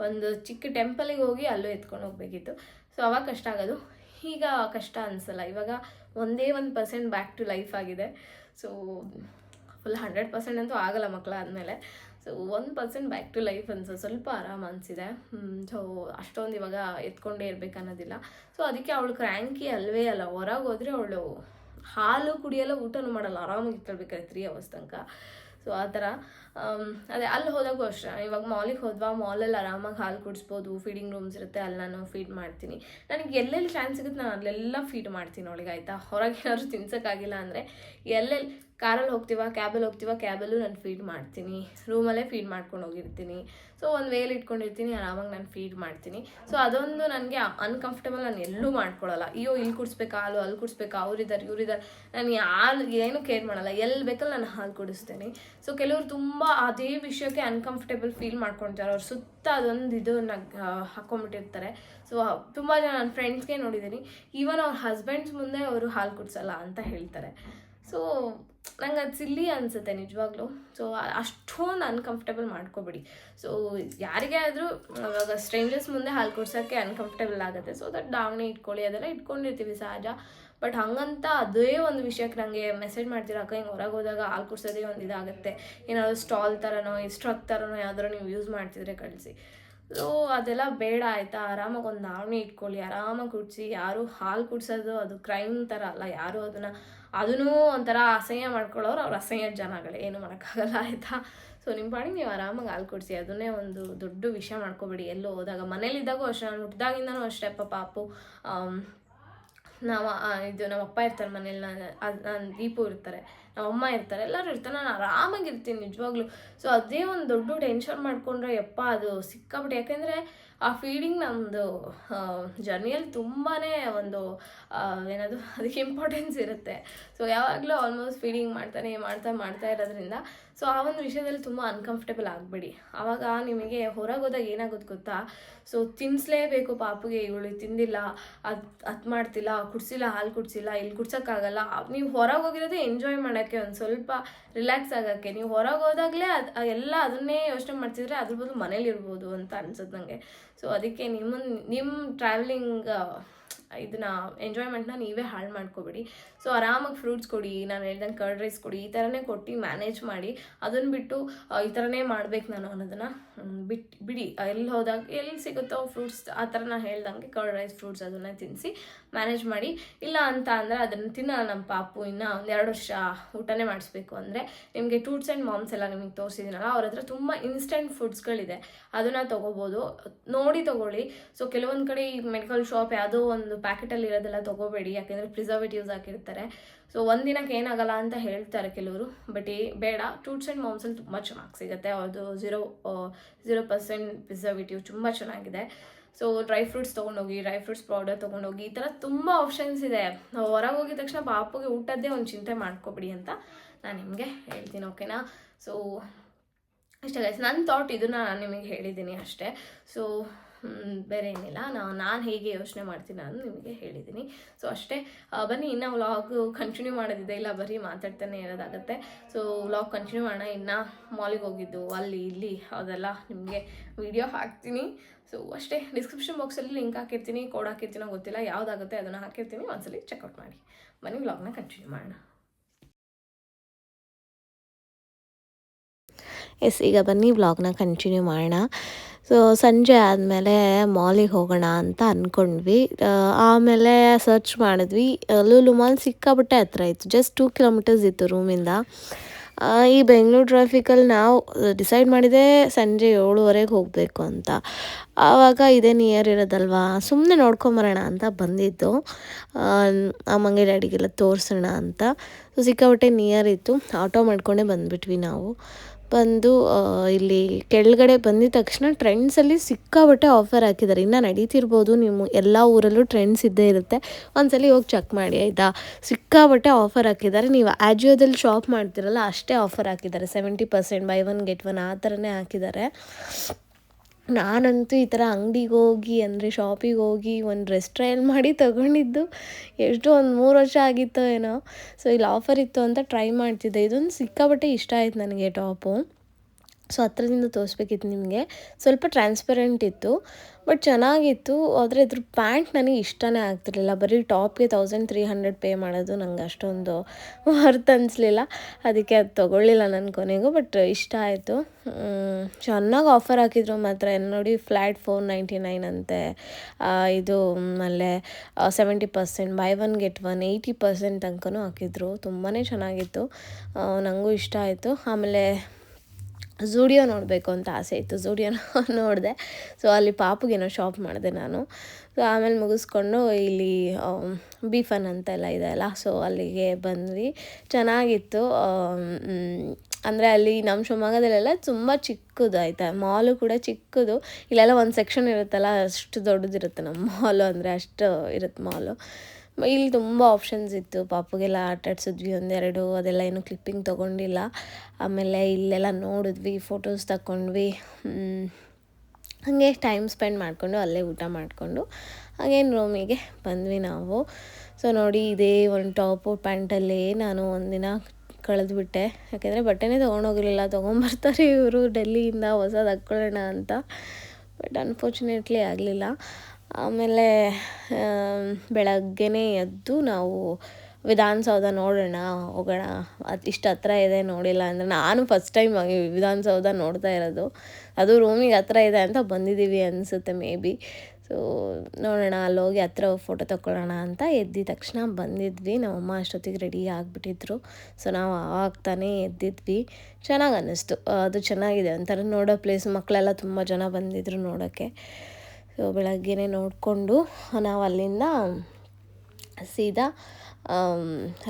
ಒಂದು ಚಿಕ್ಕ ಟೆಂಪಲಿಗೆ ಹೋಗಿ ಅಲ್ಲೂ ಎತ್ಕೊಂಡು ಹೋಗ್ಬೇಕಿತ್ತು. ಸೊ ಅವಾಗ ಕಷ್ಟ ಆಗೋದು. ಈಗ ಕಷ್ಟ ಅನಿಸಲ್ಲ. ಇವಾಗ ಒಂದೇ ಒಂದು ಪರ್ಸೆಂಟ್ ಬ್ಯಾಕ್ ಟು ಲೈಫ್ ಆಗಿದೆ. ಸೊ ಫುಲ್ ಹಂಡ್ರೆಡ್ ಪರ್ಸೆಂಟ್ ಅಂತೂ ಆಗಲ್ಲ ಮಕ್ಕಳಾದಮೇಲೆ ಸೊ ಒಂದು ಪರ್ಸೆಂಟ್ ಬ್ಯಾಕ್ ಟು ಲೈಫ್ ಅನ್ಸ ಸ್ವಲ್ಪ ಆರಾಮ ಅನಿಸಿದೆ. ಸೊ ಅಷ್ಟೊಂದು ಇವಾಗ ಎತ್ಕೊಂಡೇ ಇರ್ಬೇಕು ಅನ್ನೋದಿಲ್ಲ. ಸೊ ಅದಕ್ಕೆ ಅವಳು ಕ್ರ್ಯಾಂಕಿ ಅಲ್ವೇ ಅಲ್ಲ. ಹೊರಗೆ ಹೋದರೆ ಅವಳು ಹಾಲು ಕುಡಿಯಲ್ಲ, ಊಟನೂ ಮಾಡಲ್ಲ. ಆರಾಮಾಗಿ ಇಟ್ಕೊಳ್ಬೇಕಾದ್ರೆ ತ್ರೀ ಅವರ್ಸ್ ತನಕ. ಸೊ ಆ ಥರ. ಅದೇ, ಅಲ್ಲಿ ಹೋದಾಗೂ ಅಷ್ಟೇ. ಇವಾಗ ಮಾಲಿಗೆ ಹೋದ್ವಾ ಮಾಲಲ್ಲಿ ಆರಾಮಾಗಿ ಹಾಲು ಕುಡಿಸ್ಬೋದು. ಫೀಡಿಂಗ್ ರೂಮ್ಸ್ ಇರುತ್ತೆ, ಅಲ್ಲಿ ನಾನು ಫೀಡ್ ಮಾಡ್ತೀನಿ. ನನಗೆ ಎಲ್ಲೆಲ್ಲಿ ಚಾನ್ಸ್ ಸಿಗುತ್ತೆ, ನಾನು ಅಲ್ಲೆಲ್ಲ ಫೀಡ್ ಮಾಡ್ತೀನಿ ಅವಳಿಗೆ, ಆಯಿತಾ? ಹೊರಗೆ ಏನಾದ್ರು ತಿನ್ಸೋಕ್ಕಾಗಿಲ್ಲ ಅಂದರೆ ಎಲ್ಲೆಲ್ಲಿ ಕಾರಲ್ಲಿ ಹೋಗ್ತೀವ ಕ್ಯಾಬಲ್ಲಿ ಹೋಗ್ತೀವ ಕ್ಯಾಬಲ್ಲೂ ನಾನು ಫೀಡ್ ಮಾಡ್ತೀನಿ. ರೂಮಲ್ಲೇ ಫೀಡ್ ಮಾಡ್ಕೊಂಡು ಹೋಗಿರ್ತೀನಿ. ಸೊ ಒಂದು ವೇಲ್ ಇಟ್ಕೊಂಡಿರ್ತೀನಿ, ಆರಾಮಾಗಿ ನಾನು ಫೀಡ್ ಮಾಡ್ತೀನಿ. ಸೊ ಅದೊಂದು ನನಗೆ ಅನ್ಕಂಫರ್ಟಬಲ್ ನಾನು ಎಲ್ಲೂ ಮಾಡ್ಕೊಳ್ಳಲ್ಲ ಅಯ್ಯೋ, ಇಲ್ಲಿ ಕುಡಿಸ್ಬೇಕಾ ಹಾಲು ಅಲ್ಲಿ ಕುಡಿಸ್ಬೇಕಾ ಅವ್ರಿದ್ದಾರೆ ಇವ್ರಿದ್ದಾರೆ ನಾನು ಯಾರು, ಏನು ಕೇರ್ ಮಾಡಲ್ಲ. ಎಲ್ಲಿ ಬೇಕಲ್ಲಿ ನಾನು ಹಾಲು ಕುಡಿಸ್ತೀನಿ. ಸೊ ಕೆಲವರು ತುಂಬ ಅದೇ ವಿಷಯಕ್ಕೆ ಅನ್ಕಂಫರ್ಟೇಬಲ್ ಫೀಲ್ ಮಾಡ್ಕೊಳ್ತಾರೆ ಅವ್ರ ಸುತ್ತ ಅದೊಂದು ಇದನ್ನ ಹಾಕ್ಕೊಂಬಿಟ್ಟಿರ್ತಾರೆ ಸೊ ತುಂಬ ಜನ ನನ್ನ ಫ್ರೆಂಡ್ಸ್ಗೆ ನೋಡಿದ್ದೀನಿ ಈವನ್ ಅವ್ರ ಹಸ್ಬೆಂಡ್ಸ್ ಮುಂದೆ ಅವರು ಹಾಲು ಕುಡಿಸಲ್ಲ ಅಂತ ಹೇಳ್ತಾರೆ. ಸೊ ನಂಗೆ ಅದು ಸಿಲ್ಲಿ ಅನಿಸುತ್ತೆ ನಿಜವಾಗ್ಲೂ. ಸೊ ಅಷ್ಟೊಂದು ಅನ್ಕಂಫರ್ಟೇಬಲ್ ಮಾಡ್ಕೋಬೇಡಿ. ಸೊ ಯಾರಿಗೇ ಆದರೂ ಅವಾಗ ಸ್ಟ್ರೇಂಜರ್ಸ್ ಮುಂದೆ ಹಾಲು ಕುಡ್ಸೋಕ್ಕೆ ಅನ್ಕಂಫರ್ಟೇಬಲ್ ಆಗುತ್ತೆ. ಸೊ ದಟ್ ದಾವಣಿ ಇಟ್ಕೊಳ್ಳಿ, ಅದೆಲ್ಲ ಇಟ್ಕೊಂಡಿರ್ತೀವಿ ಸಹಜ. ಬಟ್ ಹಂಗಂತ ಅದೇ ಒಂದು ವಿಷಯಕ್ಕೆ ನನಗೆ ಮೆಸೇಜ್ ಮಾಡ್ತೀರ, ಅಕ್ಕ, ಹಿಂಗೆ ಹೊರಗೆ ಹೋದಾಗ ಹಾಲು ಕುಡ್ಸೋದೇ ಒಂದು ಇದಾಗುತ್ತೆ. ಏನಾದರೂ ಸ್ಟಾಲ್ ಥರನೋ ಇಸ್ಟ್ರಕ್ ಥರನೋ ಯಾವ್ದಾರು ನೀವು ಯೂಸ್ ಮಾಡ್ತಿದ್ರೆ ಕಳಿಸಿ. ಸೊ ಅದೆಲ್ಲ ಬೇಡ ಆಯಿತಾ? ಆರಾಮಾಗಿ ಒಂದು ದಾವಣಿ ಇಟ್ಕೊಳ್ಳಿ, ಆರಾಮಾಗಿ ಕುಡಿಸಿ. ಯಾರು ಹಾಲು ಕುಡಿಸೋದು ಅದು ಕ್ರೈಮ್ ಥರ ಅಲ್ಲ. ಯಾರು ಅದನ್ನು ಅದೂ ಒಂಥರ ಅಸಹ್ಯ ಮಾಡ್ಕೊಳ್ಳೋರು ಅವ್ರು ಅಸಹ್ಯ ಜನಗಳೇ. ಏನು ಮಾಡೋಕ್ಕಾಗಲ್ಲ, ಆಯಿತಾ? ಸೊ ನಿಮ್ಮ ಪಾಡಿಗೆ ನೀವು ಆರಾಮಾಗಿ ಹಾಲು ಕೊಡಿಸಿ, ಅದನ್ನೇ ಒಂದು ದೊಡ್ಡ ವಿಷಯ ಮಾಡ್ಕೊಬೇಡಿ ಎಲ್ಲೋ ಹೋದಾಗ. ಮನೇಲಿದ್ದಾಗೂ ಅಷ್ಟೇ, ನಾನು ಹುಟ್ಟಿದಾಗಿಂದನೂ ಅಷ್ಟೇ, ಅಪ್ಪ, ಪಾಪು. ನಾವು ಇದು ನಮ್ಮ ಅಪ್ಪ ಇರ್ತಾರೆ ಮನೇಲಿ, ನಾನು ಅದು ನಾನು ದೀಪು ಇರ್ತಾರೆ, ನಮ್ಮ ಅಮ್ಮ ಇರ್ತಾರೆ, ಎಲ್ಲರೂ ಇರ್ತಾರೆ. ನಾನು ಆರಾಮಾಗಿರ್ತೀನಿ ನಿಜವಾಗ್ಲೂ. ಸೊ ಅದೇ ಒಂದು ದೊಡ್ಡ ಟೆನ್ಷನ್ ಮಾಡಿಕೊಂಡ್ರೆ ಯಪ್ಪ, ಅದು ಸಿಕ್ಕಾಬಿಟ್ಟು ಯಾಕೆಂದರೆ ಆ ಫೀಡಿಂಗ್ ನಮ್ಮದು ಜರ್ನಿಯಲ್ಲಿ ತುಂಬಾ ಒಂದು ಏನದು, ಅದಕ್ಕೆ ಇಂಪಾರ್ಟೆನ್ಸ್ ಇರುತ್ತೆ. ಸೊ ಯಾವಾಗಲೂ ಆಲ್ಮೋಸ್ಟ್ ಫೀಡಿಂಗ್ ಮಾಡ್ತಾನೆ, ಮಾಡ್ತಾ ಮಾಡ್ತಾ ಇರೋದ್ರಿಂದ ಸೊ ಆ ಒಂದು ವಿಷಯದಲ್ಲಿ ತುಂಬ ಅನ್ಕಂಫರ್ಟೇಬಲ್ ಆಗಬೇಡಿ. ಆವಾಗ ನಿಮಗೆ ಹೊರಗೆ ಹೋದಾಗ ಏನಾಗುತ್ತೆ ಗೊತ್ತಾ? ಸೊ ತಿನ್ನಿಸ್ಲೇಬೇಕು ಪಾಪುಗೆ, ಇವಳು ತಿಂದಿಲ್ಲ, ಅದು ಅದು ಮಾಡ್ತಿಲ್ಲ, ಕುಡ್ಸಿಲ್ಲ, ಹಾಲು ಕುಡ್ಸಿಲ್ಲ, ಇಲ್ಲಿ ಕುಡ್ಸೋಕ್ಕಾಗಲ್ಲ ನೀವು ಹೊರಗೆ ಹೋಗಿರೋದೇ ಎಂಜಾಯ್ ಮಾಡೋಕ್ಕೆ ಒಂದು ಸ್ವಲ್ಪ ರಿಲ್ಯಾಕ್ಸ್ ಆಗೋಕ್ಕೆ. ನೀವು ಹೊರಗೆ ಹೋದಾಗಲೇ ಅದು ಎಲ್ಲ ಅದನ್ನೇ ಯೋಚನೆ ಮಾಡ್ತಿದ್ರೆ ಅದ್ರ ಬದಲು ಮನೇಲಿ ಇರ್ಬೋದು ಅಂತ ಅನ್ಸುತ್ತೆ ನನಗೆ ಸೊ ಅದಕ್ಕೆ ನಿಮ್ಮ ನಿಮ್ಮ ಟ್ರಾವೆಲಿಂಗ್ ಇದನ್ನ ಎಂಜಾಯ್ಮೆಂಟ್ನ ನೀವೇ ಹಾಳು ಮಾಡ್ಕೋಬೇಡಿ. ಸೊ ಆರಾಮಾಗಿ ಫ್ರೂಟ್ಸ್ ಕೊಡಿ, ನಾನು ಹೇಳ್ದಂಗೆ ಕರ್ಡ್ ರೈಸ್ ಕೊಡಿ, ಈ ಥರನೇ ಕೊಟ್ಟು ಮ್ಯಾನೇಜ್ ಮಾಡಿ ಅದನ್ನು ಬಿಟ್ಟು ಈ ಥರನೇ ಮಾಡ್ಬೇಕು ನಾನು ಅನ್ನೋದನ್ನು ಬಿಟ್ಟು ಬಿಡಿ. ಎಲ್ಲಿ ಹೋದಾಗ ಎಲ್ಲಿ ಸಿಗುತ್ತೋ ಫ್ರೂಟ್ಸ್ ಆ ಥರ ನಾನು ಹೇಳ್ದಂಗೆ ಕರ್ಡ್ ರೈಸ್ ಫ್ರೂಟ್ಸ್ ಅದನ್ನು ತಿನ್ನಿಸಿ ಮ್ಯಾನೇಜ್ ಮಾಡಿ. ಇಲ್ಲ ಅಂತ ಅಂದರೆ ಅದನ್ನು ತಿನ್ನೋ ನಮ್ಮ ಪಾಪು, ಇನ್ನು ಒಂದು ಎರಡು ವರ್ಷ ಊಟನೇ ಮಾಡಿಸ್ಬೇಕು ಅಂದರೆ ನಿಮಗೆ ಟೂಟ್ಸ್ ಆ್ಯಂಡ್ ಮಾಮ್ಸ್ ಎಲ್ಲ ನಿಮಗೆ ತೋರಿಸಿದ್ದೀನಲ್ಲ ಅವ್ರ ಹತ್ರ ತುಂಬ ಇನ್ಸ್ಟೆಂಟ್ ಫುಡ್ಸ್ಗಳಿದೆ ಅದನ್ನು ತೊಗೋಬೋದು. ನೋಡಿ ತೊಗೊಳ್ಳಿ. ಸೊ ಕೆಲವೊಂದು ಕಡೆ ಈ ಮೆಡಿಕಲ್ ಶಾಪ್ ಯಾವುದೋ ಒಂದು ಪ್ಯಾಕೆಟಲ್ಲಿ ಇರೋದೆಲ್ಲ ತೊಗೋಬೇಡಿ. ಯಾಕೆಂದರೆ ಪ್ರಿಸರ್ವೇಟಿವ್ಸ್ ಹಾಕಿರ್ತಾರೆ. ಸೊ ಒಂದಿನಕ್ಕೆ ಏನಾಗಲ್ಲ ಅಂತ ಹೇಳ್ತಾರೆ ಕೆಲವರು. ಬಟ್ ಈ ಬೇಡ. ಟೂಟ್ಸ್ ಆ್ಯಂಡ್ ಮಾಮ್ಸಲ್ಲಿ ತುಂಬ ಚೆನ್ನಾಗಿ ಸಿಗುತ್ತೆ. ಅದು ಝೀರೋ ಝೀರೋ ಪರ್ಸೆಂಟ್ ಪ್ರಿಸರ್ವೇಟಿವ್ ತುಂಬ ಚೆನ್ನಾಗಿದೆ. ಸೊ ಡ್ರೈ ಫ್ರೂಟ್ಸ್ ತೊಗೊಂಡೋಗಿ ಡ್ರೈ ಫ್ರೂಟ್ಸ್ ಪೌಡರ್ ತೊಗೊಂಡೋಗಿ, ಈ ಥರ ತುಂಬ ಆಪ್ಷನ್ಸ್ ಇದೆ. ಹೊರಗೆ ಹೋಗಿದ ತಕ್ಷಣ ಪಾಪುಗೆ ಊಟದ್ದೇ ಒಂದು ಚಿಂತೆ ಮಾಡ್ಕೊಬಿಡಿ ಅಂತ ನಾನು ನಿಮಗೆ ಹೇಳ್ತೀನಿ ಓಕೆನಾ ಸೊ ಅಷ್ಟೇ ಗೈಸ್ ನನ್ನ ಥಾಟ್ ಇದನ್ನ ನಾನು ನಿಮಗೆ ಹೇಳಿದ್ದೀನಿ ಅಷ್ಟೇ. ಸೊ ಬೇರೆ ಏನಿಲ್ಲ. ನಾನು ನಾನು ಹೇಗೆ ಯೋಚನೆ ಮಾಡ್ತೀನಿ ನಾನು ನಿಮಗೆ ಹೇಳಿದ್ದೀನಿ ಸೊ ಅಷ್ಟೇ ಬನ್ನಿ, ಇನ್ನು ವ್ಲಾಗ್ ಕಂಟಿನ್ಯೂ ಮಾಡೋದಿದೆ. ಇಲ್ಲ, ಬರೀ ಮಾತಾಡ್ತಾನೆ ಇರೋದಾಗುತ್ತೆ. ಸೊ ವ್ಲಾಗ್ ಕಂಟಿನ್ಯೂ ಮಾಡೋಣ. ಇನ್ನು ಮಾಲಿಗೆ ಹೋಗಿದ್ದು, ಅಲ್ಲಿ, ಇಲ್ಲಿ, ಅದೆಲ್ಲ ನಿಮಗೆ ವಿಡಿಯೋ ಹಾಕ್ತೀನಿ. ಸೊ ಅಷ್ಟೇ ಡಿಸ್ಕ್ರಿಪ್ಷನ್ ಬಾಕ್ಸಲ್ಲಿ ಲಿಂಕ್ ಹಾಕಿರ್ತೀನಿ. ಕೋಡ್ ಹಾಕಿರ್ತೀನೋ ಗೊತ್ತಿಲ್ಲ. ಯಾವುದಾಗುತ್ತೆ ಅದನ್ನು ಹಾಕಿರ್ತೀನಿ. ಒಂದ್ಸಲಿ ಚೆಕ್ಔಟ್ ಮಾಡಿ. ಬನ್ನಿ ವ್ಲಾಗ್ನ ಕಂಟಿನ್ಯೂ ಮಾಡೋಣ. ಎಸ್ ಈಗ ಬನ್ನಿ ವ್ಲಾಗ್ನ ಕಂಟಿನ್ಯೂ ಮಾಡೋಣ. ಸೊ ಸಂಜೆ ಆದಮೇಲೆ ಮಾಲಿಗೆ ಹೋಗೋಣ ಅಂತ ಅಂದ್ಕೊಂಡ್ವಿ ಆಮೇಲೆ ಸರ್ಚ್ ಮಾಡಿದ್ವಿ. ಲೂಲು ಮಾಲ್ ಸಿಕ್ಕಾಬಿಟ್ಟೆ ಹತ್ರ ಇತ್ತು. ಜಸ್ಟ್ ಟೂ ಕಿಲೋಮೀಟರ್ಸ್ ಇತ್ತು ರೂಮಿಂದ ಈ ಬೆಂಗಳೂರು ಟ್ರಾಫಿಕಲ್ಲಿ ನಾವು ಡಿಸೈಡ್ ಮಾಡಿದೆ ಸಂಜೆ ಏಳುವರೆಗೆ ಹೋಗಬೇಕು ಅಂತ. ಆವಾಗ ಇದೇ ನಿಯರ್ ಇರೋದಲ್ವಾ? ಸುಮ್ಮನೆ ನೋಡ್ಕೊಂಬರೋಣ ಅಂತ ಬಂದಿದ್ದು. ಅಮ್ಮಂಗೆ ಡ್ಯಾಡಿಗೆಲ್ಲ ತೋರಿಸೋಣ ಅಂತ. ಸೊ ಸಿಕ್ಕಾಪಟ್ಟೆ ನಿಯರ್ ಇತ್ತು. ಆಟೋ ಮಾಡ್ಕೊಂಡೇ ಬಂದ್ಬಿಟ್ವಿ ನಾವು. ಬಂದು ಇಲ್ಲಿ ಕೆಳಗಡೆ ಬಂದಿದ ತಕ್ಷಣ ಟ್ರೆಂಡ್ಸಲ್ಲಿ ಸಿಕ್ಕಾಬಟ್ಟೆ ಆಫರ್ ಹಾಕಿದ್ದಾರೆ ಇನ್ನು ನಡೀತಿರ್ಬೋದು, ನಿಮ್ಮ ಎಲ್ಲ ಊರಲ್ಲೂ ಟ್ರೆಂಡ್ಸ್ ಇದ್ದೇ ಇರುತ್ತೆ. ಒಂದ್ಸಲಿ ಹೋಗಿ ಚೆಕ್ ಮಾಡಿ, ಆಯಿತಾ? ಸಿಕ್ಕಾಬಟ್ಟೆ ಆಫರ್ ಹಾಕಿದ್ದಾರೆ ನೀವು ಆಜಿಯೋದಲ್ಲಿ ಶಾಪ್ ಮಾಡ್ತಿರಲ್ಲ, ಅಷ್ಟೇ ಆಫರ್ ಹಾಕಿದ್ದಾರೆ seventy percent buy one get one ಆ ಥರನೇ ಹಾಕಿದ್ದಾರೆ ನಾನಂತೂ ಈ ಥರ ಅಂಗಡಿಗೆ ಹೋಗಿ, ಅಂದರೆ ಶಾಪಿಗೆ ಹೋಗಿ ಒಂದು ಡ್ರೆಸ್ ಟ್ರಯಲ್ ಮಾಡಿ ತಗೊಂಡಿದ್ದು. ಎಷ್ಟು ಒಂದು ಮೂರು ವರ್ಷ ಆಗಿತ್ತೋ ಏನೋ. ಸೊ ಇಲ್ಲಿ ಆಫರ್ ಇತ್ತು ಅಂತ ಟ್ರೈ ಮಾಡ್ತಿದ್ದೆ. ಇದೊಂದು ಸಿಕ್ಕಾಪಟ್ಟೆ ಇಷ್ಟ ಆಯ್ತು ನನಗೆ ಟಾಪು. ಸೊ ಹತ್ರದಿಂದ ತೋರಿಸ್ಬೇಕಿತ್ತು ನಿಮಗೆ. ಸ್ವಲ್ಪ ಟ್ರಾನ್ಸ್ಪರೆಂಟ್ ಇತ್ತು ಬಟ್ ಚೆನ್ನಾಗಿತ್ತು. ಆದರೆ ಇದ್ರ ಪ್ಯಾಂಟ್ ನನಗೆ ಇಷ್ಟನೇ ಆಗ್ತಿರ್ಲಿಲ್ಲ. ಬರೀ ಟಾಪ್ಗೆ ತೌಸಂಡ್ ತ್ರೀ ಹಂಡ್ರೆಡ್ ಪೇ ಮಾಡೋದು ನಂಗೆ ಅಷ್ಟೊಂದು ವರ್ತ್ ಅನಿಸ್ಲಿಲ್ಲ. ಅದಕ್ಕೆ ಅದು ತೊಗೊಳ್ಳಿಲ್ಲ ನನ್ನ ಕೊನೆಗೂ ಬಟ್ ಇಷ್ಟ ಆಯಿತು. ಚೆನ್ನಾಗಿ ಆಫರ್ ಹಾಕಿದ್ರು ಮಾತ್ರ. ನೋಡಿ ಫ್ಲ್ಯಾಟ್ ಫೋರ್ ನೈಂಟಿ ನೈನ್ ಅಂತೆ ಇದು ಆಮೇಲೆ seventy percent buy one get one eighty percent ತನಕನೂ ಹಾಕಿದ್ರು. ತುಂಬಾ ಚೆನ್ನಾಗಿತ್ತು. ನನಗೂ ಇಷ್ಟ ಆಯಿತು. ಆಮೇಲೆ ಝೂಡಿಯೋ ನೋಡಬೇಕು ಅಂತ ಆಸೆ ಇತ್ತು. ಝೂಡಿಯೋನ ನೋಡಿದೆ. ಸೊ ಅಲ್ಲಿ ಪಾಪುಗೇನೋ ಶಾಪ್ ಮಾಡಿದೆ ನಾನು. ಸೊ ಆಮೇಲೆ ಮುಗಿಸ್ಕೊಂಡು ಇಲ್ಲಿ ಬೀಫನ್ ಅಂತೆಲ್ಲ ಇದೆ ಅಲ್ಲ? ಸೊ ಅಲ್ಲಿಗೆ ಬಂದ್ವಿ. ಚೆನ್ನಾಗಿತ್ತು. ಅಂದರೆ ಅಲ್ಲಿ ನಮ್ಮ ಶಿವಮೊಗ್ಗದಲ್ಲೆಲ್ಲ ತುಂಬ ಚಿಕ್ಕದು ಆಯಿತಾ? ಮಾಲು ಕೂಡ ಚಿಕ್ಕದು. ಇಲ್ಲೆಲ್ಲ ಒಂದು ಸೆಕ್ಷನ್ ಇರುತ್ತಲ್ಲ, ಅಷ್ಟು ದೊಡ್ಡದಿರುತ್ತೆ ನಮ್ಮ ಮಾಲು ಅಂದರೆ ಅಷ್ಟು ಇರುತ್ತೆ ಮಾಲು ಇಲ್ಲಿ ತುಂಬ ಆಪ್ಷನ್ಸ್ ಇತ್ತು. ಪಾಪುಗೆಲ್ಲ ಆಟ ಆಡ್ಸಿದ್ವಿ ಒಂದೆರಡು, ಅದೆಲ್ಲ ಏನು ಕ್ಲಿಪ್ಪಿಂಗ್ ತೊಗೊಂಡಿಲ್ಲ. ಆಮೇಲೆ ಇಲ್ಲೆಲ್ಲ ನೋಡಿದ್ವಿ ಫೋಟೋಸ್ ತಗೊಂಡ್ವಿ. ಹಾಗೆ ಟೈಮ್ ಸ್ಪೆಂಡ್ ಮಾಡಿಕೊಂಡು ಅಲ್ಲೇ ಊಟ ಮಾಡಿಕೊಂಡು ಹಾಗೇನು ರೂಮಿಗೆ ಬಂದ್ವಿ ನಾವು. ಸೊ ನೋಡಿ ಇದೇ ಒಂದು ಟಾಪು ಪ್ಯಾಂಟಲ್ಲೇ ನಾನು ಒಂದಿನ ಕಳೆದ್ಬಿಟ್ಟೆ. ಯಾಕೆಂದರೆ ಬಟ್ಟೆನೇ ತೊಗೊಂಡೋಗಿರಲಿಲ್ಲ, ತೊಗೊಂಬರ್ತಾರೆ ಇವರು, ಡೆಲ್ಲಿಯಿಂದ ಹೊಸದು ಹಾಕ್ಕೊಳ್ಳೋಣ ಅಂತ. ಬಟ್ ಅನ್ಫಾರ್ಚುನೇಟ್ಲಿ ಆಗಲಿಲ್ಲ. ಆಮೇಲೆ ಬೆಳಗ್ಗೆಯೇ ಎದ್ದು ನಾವು ವಿಧಾನಸೌಧ ನೋಡೋಣ, ಹೋಗೋಣ. ಅದು ಇಷ್ಟು ಹತ್ರ ಇದೆ ನೋಡಿಲ್ಲ ಅಂದರೆ ನಾನು ಫಸ್ಟ್ ಟೈಮ್ ವಿಧಾನಸೌಧ ನೋಡ್ತಾ ಇರೋದು. ಅದು ರೂಮಿಗೆ ಹತ್ರ ಇದೆ ಅಂತ ಬಂದಿದ್ದೀವಿ ಅನಿಸುತ್ತೆ ಮೇ ಬಿ. ಸೊ ನೋಡೋಣ, ಅಲ್ಲಿ ಹೋಗಿ ಹತ್ರ ಫೋಟೋ ತಗೊಳ್ಳೋಣ ಅಂತ ಎದ್ದಿದ ತಕ್ಷಣ ಬಂದಿದ್ವಿ. ನಮ್ಮಮ್ಮ ಅಷ್ಟೊತ್ತಿಗೆ ರೆಡಿ ಆಗಿಬಿಟ್ಟಿದ್ರು. ಸೊ ನಾವು ಆಗ್ತಾನೆ ತಾನೇ ಎದ್ದಿದ್ವಿ. ಚೆನ್ನಾಗಿ ಅನ್ನಿಸ್ತು ಅದು ಚೆನ್ನಾಗಿದೆ ಒಂಥರ ನೋಡೋ ಪ್ಲೇಸ್ ಮಕ್ಕಳೆಲ್ಲ ತುಂಬ ಜನ ಬಂದಿದ್ರು ನೋಡೋಕ್ಕೆ. ಸೊ ಬೆಳಗ್ಗೆನೇ ನೋಡಿಕೊಂಡು ನಾವು ಅಲ್ಲಿಂದ ಸೀದಾ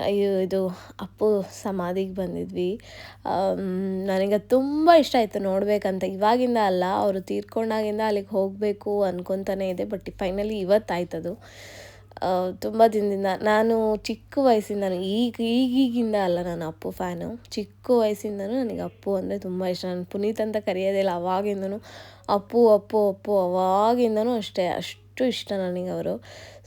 ಅಯ್ಯೋ- ಇದು ಅಪ್ಪು ಸಮಾಧಿಗೆ ಬಂದಿದ್ವಿ. ನನಗೆ ತುಂಬ ಇಷ್ಟ ಆಯಿತು ನೋಡಬೇಕಂತ. ಇವಾಗಿಂದ ಅಲ್ಲ, ಅವರು ತೀರ್ಕೊಂಡಾಗಿಂದ ಅಲ್ಲಿಗೆ ಹೋಗಬೇಕು ಅನ್ಕೊತಾನೆ ಇದೆ ಬಟ್ ಫೈನಲಿ ಇವತ್ತಾಯ್ತದು. ತುಂಬ ದಿನದಿಂದ ನಾನು ಚಿಕ್ಕ ವಯಸ್ಸಿಂದನೂ ಈಗ, ಈಗೀಗಿಂದ ಅಲ್ಲ ನಾನು ಅಪ್ಪು ಫ್ಯಾನು. ಚಿಕ್ಕ ವಯಸ್ಸಿಂದನೂ ನನಗೆ ಅಪ್ಪು ಅಂದರೆ ತುಂಬ ಇಷ್ಟ. ನಾನು ಪುನೀತ್ ಅಂತ ಕರೆಯೋದಿಲ್ಲ, ಅವಾಗಿಂದನೂ ಅಪ್ಪು ಅಪ್ಪು ಅಪ್ಪು, ಅವಾಗಿಂದನೂ ಅಷ್ಟೇ, ಅಷ್ಟು ಇಷ್ಟ ನನಗೆ ಅವರು.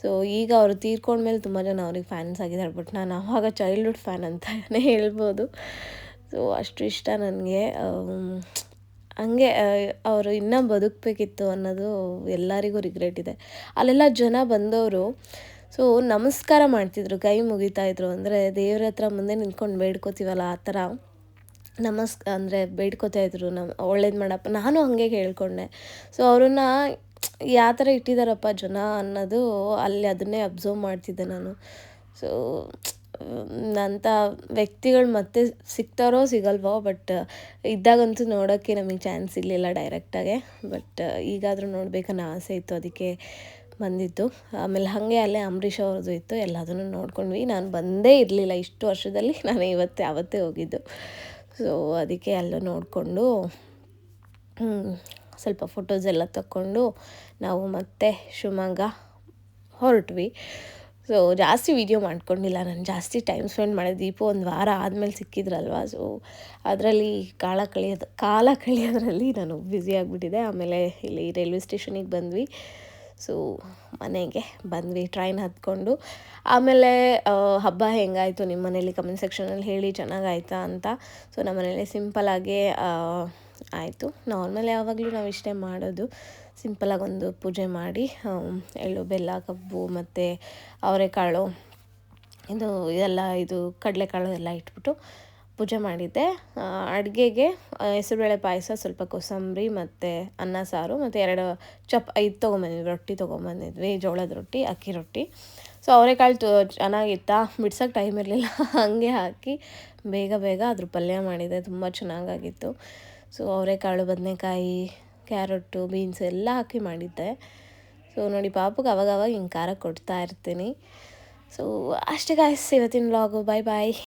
ಸೊ ಈಗ ಅವರು ತೀರ್ಕೊಂಡ್ಮೇಲೆ ತುಂಬ ಜನ ಅವ್ರಿಗೆ ಫ್ಯಾನ್ಸ್ ಆಗಿದ್ದಾರೆ ಬಟ್ ನಾನು ಆವಾಗ ಚೈಲ್ಡ್ಹುಡ್ ಫ್ಯಾನ್ ಅಂತಲೇ ಹೇಳ್ಬೋದು. ಸೊ ಅಷ್ಟು ಇಷ್ಟ ನನಗೆ. ಹಂಗೆ ಅವರು ಇನ್ನೂ ಬದುಕಬೇಕಿತ್ತು ಅನ್ನೋದು ಎಲ್ಲರಿಗೂ ರಿಗ್ರೆಟ್ ಇದೆ. ಅಲ್ಲೆಲ್ಲ ಜನ ಬಂದವರು ಸೊ ನಮಸ್ಕಾರ ಮಾಡ್ತಿದ್ರು, ಕೈ ಮುಗಿತಾ ಇದ್ರು. ಅಂದರೆ ದೇವ್ರ ಹತ್ರ ಮುಂದೆ ನಿಂತ್ಕೊಂಡು ಬೇಡ್ಕೋತೀವಲ್ಲ ಆ ಥರ. ನಮಸ್, ಅಂದರೆ ಬೇಡ್ಕೋತಾ ಇದ್ರು ನಮ್ಮ ಒಳ್ಳೇದು ಮಾಡಪ್ಪ, ನಾನು ಹಂಗೆ ಕೇಳ್ಕೊಂಡೆ. ಸೊ ಅವ್ರನ್ನ ಯಾವ ಥರ ಇಟ್ಟಿದ್ದಾರಪ್ಪ ಜನ ಅನ್ನೋದು ಅಲ್ಲಿ ಅದನ್ನೇ ಅಬ್ಸರ್ವ್ ಮಾಡ್ತಿದ್ದೆ ನಾನು. ಸೊ ಅಂಥ ವ್ಯಕ್ತಿಗಳು ಮತ್ತೆ ಸಿಗ್ತಾರೋ ಸಿಗಲ್ವೋ, ಬಟ್, ಇದ್ದಾಗಂತೂ ನೋಡೋಕ್ಕೆ ನಮಗೆ ಚಾನ್ಸ್ ಇರಲಿಲ್ಲ ಡೈರೆಕ್ಟಾಗೆ. ಬಟ್, ಈಗಾದರೂ ನೋಡಬೇಕನ್ನೋ ಆಸೆ ಇತ್ತು ಅದಕ್ಕೆ ಬಂದಿದ್ದು. ಆಮೇಲೆ ಹಾಗೆ ಅಲ್ಲೇ ಅಂಬರೀಷ್ ಅವ್ರದ್ದು ಇತ್ತು, ಎಲ್ಲದನ್ನು ನೋಡ್ಕೊಂಡ್ವಿ. ನಾನು ಬಂದೇ ಇರಲಿಲ್ಲ, ಇಷ್ಟು ವರ್ಷದಲ್ಲಿ ನಾನು ಇವತ್ತೇ, ಅವತ್ತೇ ಹೋಗಿದ್ದು. ಸೊ ಅದಕ್ಕೆ ಎಲ್ಲ ನೋಡಿಕೊಂಡು ಸ್ವಲ್ಪ ಫೋಟೋಸ್ ಎಲ್ಲ ತಕ್ಕೊಂಡು ನಾವು ಮತ್ತೆ ಶಿವಮೊಗ್ಗ ಹೊರಟ್ವಿ. ಸೊ ಜಾಸ್ತಿ ವೀಡಿಯೋ ಮಾಡ್ಕೊಂಡಿಲ್ಲ. ನಾನು ಜಾಸ್ತಿ ಟೈಮ್ ಸ್ಪೆಂಡ್ ಮಾಡಿದೆ ದೀಪು ಒಂದು ವಾರ ಆದಮೇಲೆ ಸಿಕ್ಕಿದ್ರಲ್ವಾ? ಸೊ ಅದರಲ್ಲಿ ಕಾಲ ಕಳೆಯೋದು, ಕಾಲ ಕಳೆಯೋದ್ರಲ್ಲಿ ನಾನು ಬ್ಯುಸಿ ಆಗಿಬಿಟ್ಟಿದೆ ಆಮೇಲೆ ಇಲ್ಲಿ ರೈಲ್ವೆ ಸ್ಟೇಷನಿಗೆ ಬಂದ್ವಿ. ಸೊ ಮನೆಗೆ ಬಂದ್ವಿ ಟ್ರೈನ್ ಹತ್ಕೊಂಡು. ಆಮೇಲೆ ಹಬ್ಬ ಹೆಂಗಾಯಿತು ನಿಮ್ಮ ಮನೇಲಿ? ಕಮೆಂಟ್ ಸೆಕ್ಷನಲ್ಲಿ ಹೇಳಿ, ಚೆನ್ನಾಗಾಯ್ತಾ ಅಂತ. ಸೊ ನಮ್ಮ ಮನೇಲಿ ಸಿಂಪಲಾಗೇ ಆಯಿತು. ನಾರ್ಮಲ್ ಯಾವಾಗಲೂ ನಾವು ಇಷ್ಟೇ ಮಾಡೋದು. ಸಿಂಪಲಾಗಿ ಒಂದು ಪೂಜೆ ಮಾಡಿ ಎಳ್ಳು, ಬೆಲ್ಲ, ಕಬ್ಬು ಮತ್ತು ಅವರೆಕಾಳು, ಇದು ಇದೆಲ್ಲ, ಇದು ಕಡಲೆಕಾಳು ಎಲ್ಲ ಇಟ್ಬಿಟ್ಟು ಪೂಜೆ ಮಾಡಿದ್ದೆ. ಅಡುಗೆಗೆ ಹೆಸರುಬೇಳೆ ಪಾಯಸ, ಸ್ವಲ್ಪ ಕೋಸಂಬರಿ ಮತ್ತು ಅನ್ನ, ಸಾರು ಮತ್ತು ಎರಡು ಚಪ್, ಐದು ತೊಗೊಂಬಂದಿದ್ವಿ ರೊಟ್ಟಿ ತೊಗೊಂಬಂದಿದ್ವಿ, ಜೋಳದ ರೊಟ್ಟಿ, ಅಕ್ಕಿ ರೊಟ್ಟಿ. ಸೊ ಅವರೆಕಾಳು ತು, ಚೆನ್ನಾಗಿತ್ತಾ? ಬಿಡ್ಸೋಕ್ಕೆ ಟೈಮ್ ಇರಲಿಲ್ಲ. ಹಾಗೆ ಹಾಕಿ ಬೇಗ ಬೇಗ ಅದ್ರ ಪಲ್ಯ ಮಾಡಿದೆ ತುಂಬ ಚೆನ್ನಾಗಾಗಿತ್ತು. ಸೊ ಅವರೆಕಾಳು, ಬದನೆಕಾಯಿ ಕ್ಯಾರೆಟು ಬೀನ್ಸ್ ಎಲ್ಲ ಹಾಕಿ ಮಾಡಿದ್ದೆ. ಸೊ ನೋಡಿ ಪಾಪಗೆ ಅವಾಗವಾಗ ಅವಾಗ ಹಿಂಗೆ ಖಾರ ಕೊಡ್ತಾ ಇರ್ತೀನಿ. ಸೊ ಅಷ್ಟೇ ಗಾಯ್ಸ್ ಇವತ್ತಿನ ವ್ಲಾಗು ಬಾಯ್ ಬಾಯ್